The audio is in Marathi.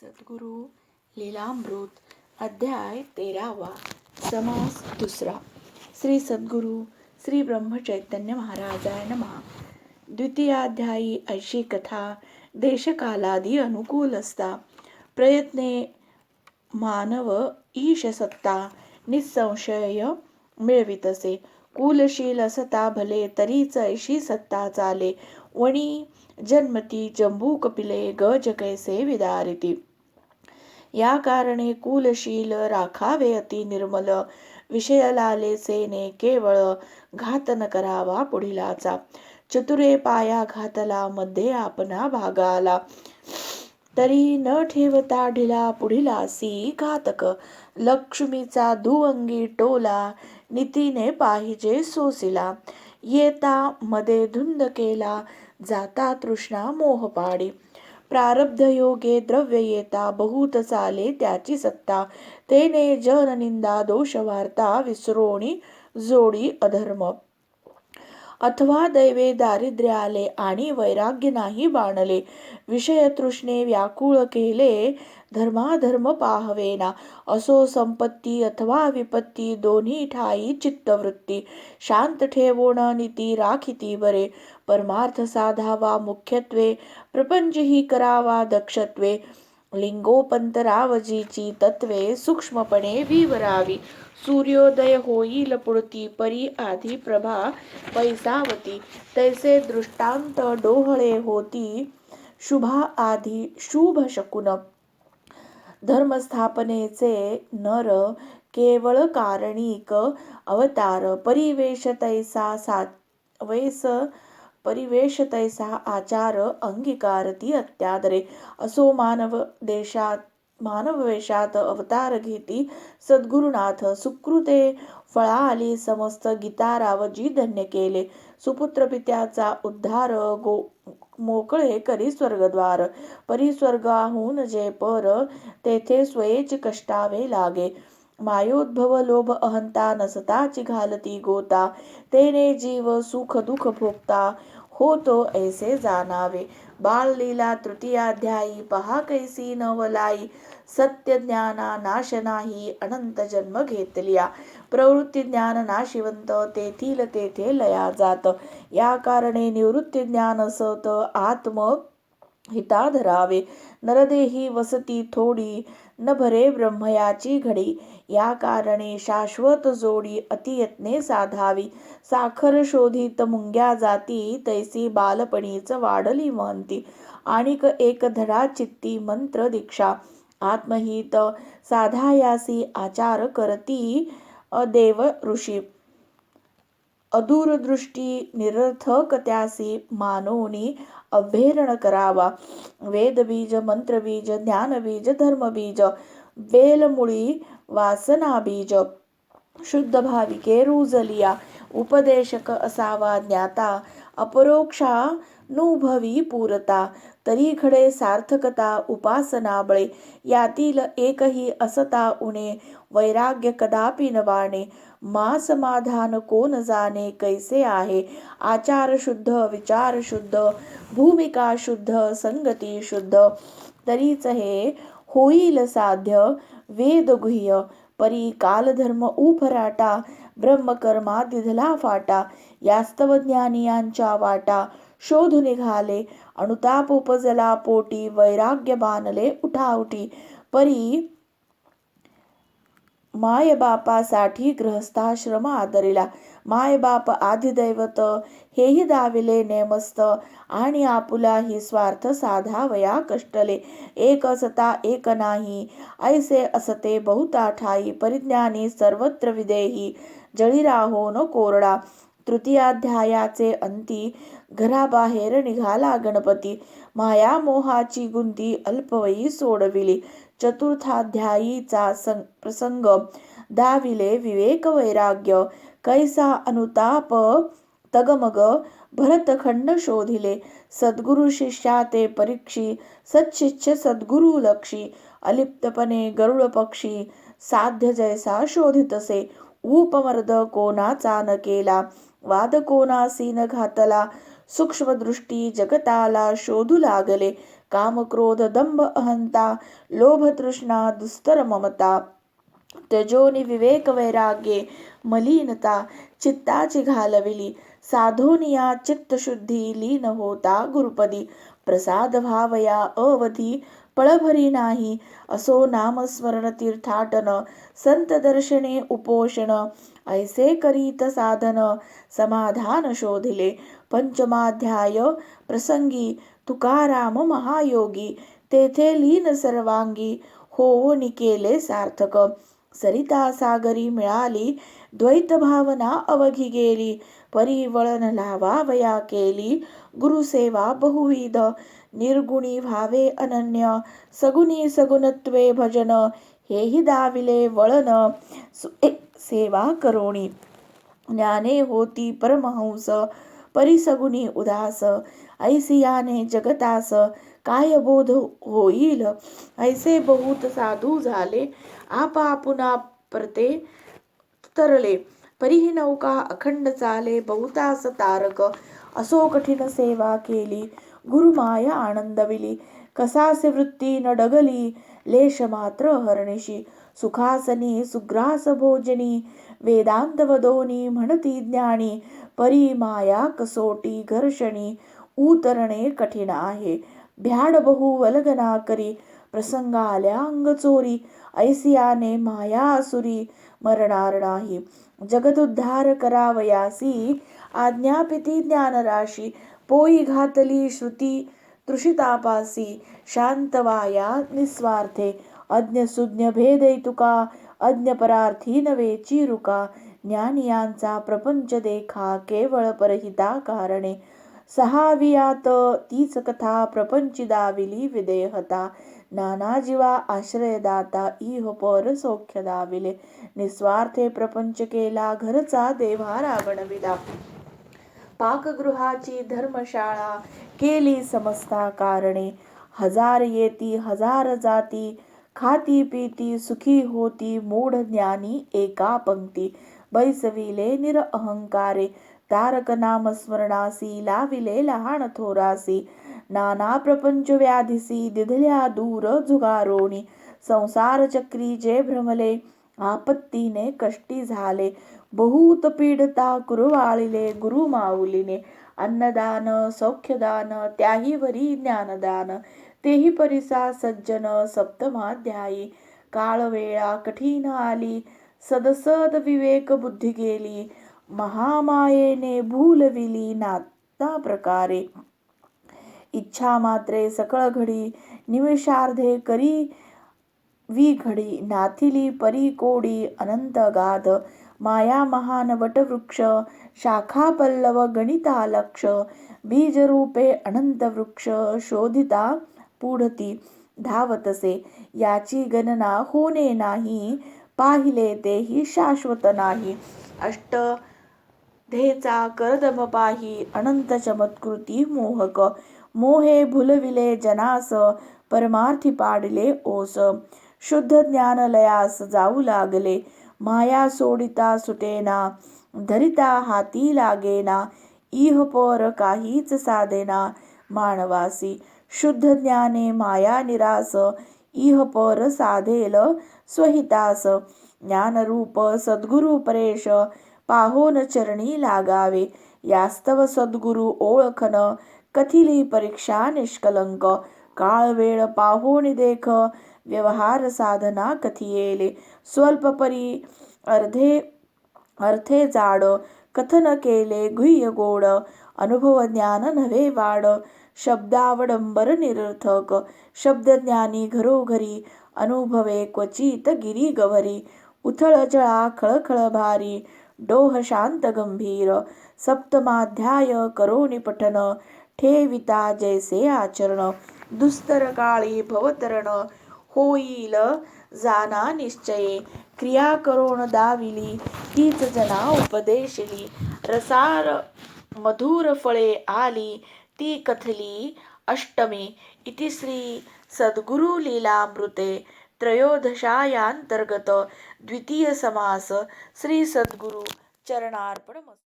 सद्गुरु लीलामृत अध्याय तेरावा समास दुसरा. श्री सद्गुरु श्री ब्रह्मचैतन्य महाराजाय नमः. द्वितीयाध्यायी ऐशी कथा देशकालादी अनुकूल असता प्रयत्ने मानव ईश सत्ता निसंशय मिळवितसे. कुलशील असता भले तरीच ऐशी सत्ता चाले. वणी जन्मती जंबू कपिले गज कैसे विदारिती या कारणे कुलशील राखावे अति निर्मल विषयलाले सेने केवळ घात न करावा पुढिलाचा। चतुरे पाया घातला मध्ये आपणा भागाला। तरी न ठेवता ढिला पुढिलासी घातक। लक्ष्मीचा दुअंगी टोला नितीने पाहिजे सोसिला। येता मध्ये धुंद केला जाता तृष्णा मोहपाडी प्रारब्ध योगे द्रव्य येता बहुत चाले त्याची सत्ता. तेने जन निंदा दोष वार्ता विसरोणी जोडी अधर्म. अथवा दैवे दारिद्र्य आले आणि वैराग्य नाही बाणले. विषयतृष्णे व्याकुळ केले धर्माधर्म पाहवेना. असो संपत्ती अथवा विपत्ती दोन्ही ठाई चित्तवृत्ती. शांत ठेवोण नीती राखिती बरे. परमार्थ साधावा मुख्यत्वे प्रपंच ही करावा दक्षत्वे. लिंगोपंतरावजीची तत्वे सूक्ष्मपणे विवरावी. सूर्योदय होईल पुढती परी आधी प्रभा पैसावती तैसे दृष्टांत डोहळे होती शुभा आधी शुभ शकुन. धर्मस्थापनेचे नर केवळ कारणिक अवतार. परिवेश तैसा सात वैस परिवेश तैसा आचार अंगीकारती अत्यादरे। असो मानव देशात मानव वेशात अवतार घेती सद्गुरुनाथ सुकृते फळा आली समस्त गीतारावजी धन्य केले। सुपुत्र पित्याचा उद्धार गो मोकळे करी स्वर्गद्वार। परी स्वर्गाहून जे पर तेथे स्वयेच कष्टावे लागे। मायोद्भव लोभ अहंता नसताची घालती गोता। तेने जीव सुख दुःख भोगता। होतो ऐसे जाणावे. बाळ लीला तृतीयाध्यायी पहा कैसी नवलाई. सत्य ज्ञाना नाश नाही अनंत जन्म घेतलिया. प्रवृत्ती ज्ञान नाशिवंत तेथील तेथे लया जात. या कारणे निवृत्ती ज्ञान सत आत्म हिता धरावे नरदेही वसती थोडी न भरे ब्रह्मयाची घडी. या कारणे शाश्वत जोडी अतियत्ने साधावी. साखर शोधित मुंग्या जाती तैसी बालपणीच वाढली म्हणती आणिक एक धडा चित्ती मंत्र दीक्षा. आत्महित साधायासी आचार करती देव ऋषी. अदूरदृष्टी निरर्थक त्यासी मानोनी अभेरण करावा। वेदबीज मंत्रबीज ज्ञानबीज धर्मबीज वेलमुळी वासनाबीज शुद्ध भाविके रुजलिया उपदेशक असावा ज्ञाता अपरोक्षा नुभवी पुरता तरी घडे सार्थकता उपासना बळे यातील एकही असता उणे वैराग्य कदापि न वाणे मा समाधान कोण जाणे कैसे आहे आचार शुद्ध विचार शुद्ध भूमिका शुद्ध संगती शुद्ध तरीच हे होईल साध्य वेदगुह्य परी कालधर्म उफराटा ब्रह्मकर्मा दिधला फाटा यास्तवज्ञानियांच्या वाटा शोध निघाले अनुताप उपजला पोटी वैराग्य बाणले उठावटी परी मायबापासाठी ग्रहस्थाश्रम आदरिला मायबाप आदिदैवत हेही दाविले नेमस्त आणि आपुला ही स्वार्थ साधावया कष्टले एक असता एक नाही ऐसे असते बहुता ठाई परिज्ञानी सर्वत्र विदेही जळी राहो न कोरडा तृतीयाध्यायाचे अंती घराबाहेर निघाला गणपती. माया मोहाची गुंती अल्पवयी सोडविली. चतुर्थाध्यायीचा प्रसंग दाविले विवेक वैराग्य. कैसा अनुताप तगमग भरतखंड शोधिले. सद्गुरु शिष्या ते परीक्षी सच्चिच्छ सद्गुरु लक्षी. अलिप्तपणे गरुड पक्षी साध्य जैसा शोधितसे उपमर्द कोणाचा न केला. वाद न घातला सूक्ष्मदृष्टी जगताला शोधू लागले काम क्रोध दंभ अहंता लोभ तृष्णा दुस्तर ममता त्यजोनी विवेक वैराग्ये मलिनता चित्ताची घालविली साधोनिया चित्तशुद्धी लीन होता गुरुपदी प्रसाद भावया अवधी पळभरी नाही. असो नामस्मरण तीर्थाटन संत दर्शने उपोषण ऐसे करीत साधन समाधान शोधिले. पंचमाध्याय प्रसंगी तुकाराम महायोगी तेथे लीन सर्वांगी हो निकेले सार्थक. सरिता सागरी मिळाली द्वैत भावना अवघी गेली परिवळण लावावया केली गुरुसेवा बहुविध. निर्गुणी भावे अनन्य सगुणी सगुणत्वे भजन हेही दाविले वळन सु- सेवा करोणी. ज्ञाने होती परमहंस परिसगुणी उदास. ऐसियाने जगतास काय बोध होईल? ऐसे बहुत साधू झाले आपापुना प्रते तरले. परिही नौका अखंड चाले बहुतास तारक. असो कठीण सेवा केली गुरुमाया आनंदविली. कसासे वृत्ती न डगली लेश मात्र हरणिशी. सुखासनी सुग्रास भोजनी वेदांत वदोनी म्हणती ज्ञानी. परी माया कसोटी घर्षणी उतरणे कठीण आहे. भ्याड बहु वलगना करी प्रसंग आल्या अंग चोरी. ऐसियाने माया असुरी मरणार नाही. जगदुद्धार करावयासी आज्ञापिती ज्ञानराशी. पोई घातली श्रुती तृषितापासी. शांतवाया निस्वार्थे. अज्ञसुज्ञ भेदैतुका अज्ञपरार्थी नवे चिरुका. ज्ञानियांचा प्रपंच देखा केवळ परहिता कारणे. सहावियात तीच कथा प्रपंचिदाविली विदेहता. नाना जीवा आश्रयदाता इह पर सौख्य दाविले. निस्वार्थे प्रपंच केला घरचा देवा रावणविदा पाकगृहाची धर्मशाळा केली समस्ता कारणे. हजार येती हजार जाती खाती पिती सुखी होती मूढ ज्ञानी एका पंक्ती. बैसविले निरअहंकारे तारक नाम स्मरणासी लाविले लहान थोरासी. नाना प्रपंच व्याधिसी दिधल्या दूर जुगारोणी. संसार चक्री जे भ्रमले आपत्तीने कष्टी झाले. बहुत पीडता कुरवाळिले गुरु माऊलीने अन्नदान सौख्यदान त्याही वरी ज्ञानदान तेही परिसा सज्जन सप्तमाध्यायी काळवेळा कठीण आली सदसद विवेक बुद्धी गेली महामायेने भूलविली नाता प्रकारे इच्छा मात्रे सकळ घडी निमिषार्धे करी वी घडी नाथिली परी कोडी अनंत गाध माया महान वटवृक्ष शाखा पल्लव गणिता लक्ष बीजरूपे अनंत वृक्ष शोधिता पुढती धावतसे. याची गणना होणे नाही पाहिले तेही शाश्वत नाही. अष्ट धेचा करदम पाही अनंत चमत्कृती मोहक. मोहे भुलविले जनास परमार्थी पाडले ओस. शुद्ध ज्ञानलयास जाऊ लागले. माया सोडिता सुटेना धरिता हाती लागेना इह पर काहीच साधेना मानवासी शुद्ध ज्ञाने माया निरास इह पर साधेल स्वहितास ज्ञानरूप सद्गुरु परेश पाहोन चरणी लागावे यास्तव सद्गुरु ओळखन कथिली परीक्षा निष्कलंक काळ वेळ पाहून देख व्यवहार साधना कथियेले स्वल्प परी अर्धे अर्थे जाड कथन केले गुह्य गोड अनुभव ज्ञान नव्हे वाड शब्दावडंबर निरर्थक शब्दज्ञानी घरोघरी अनुभवे क्वचित गिरी गवरी उथळ जळा खळखळ भारी डोह शांत गंभीर सप्तमाध्याय करोनी पठन ठेविता जैसे आचरण दुस्तर काळी भवतरण होईल जाना निश्चये. क्रिया करून दाविली तीच जना उपदेशली. रसार मधुर फळे आली ती कथली अष्टमी. इति श्री सद्गुरु लीलामृते त्रयोदशायांतर्गत द्वितीय समास. श्री सद्गुरु चरणार्पण